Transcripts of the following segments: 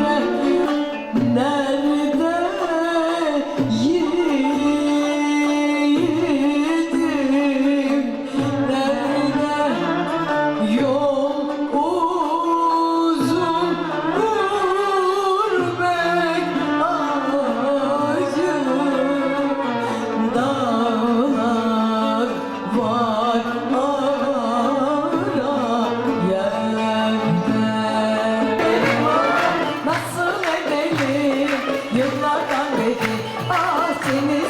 嗯。singing.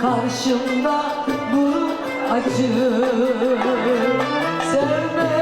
Karşımda bu acı. Sevmek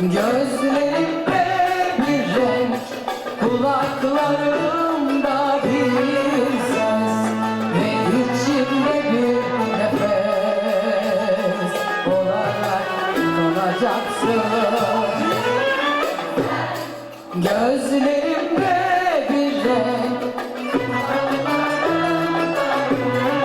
Gözlerimde bir renk, kulaklarım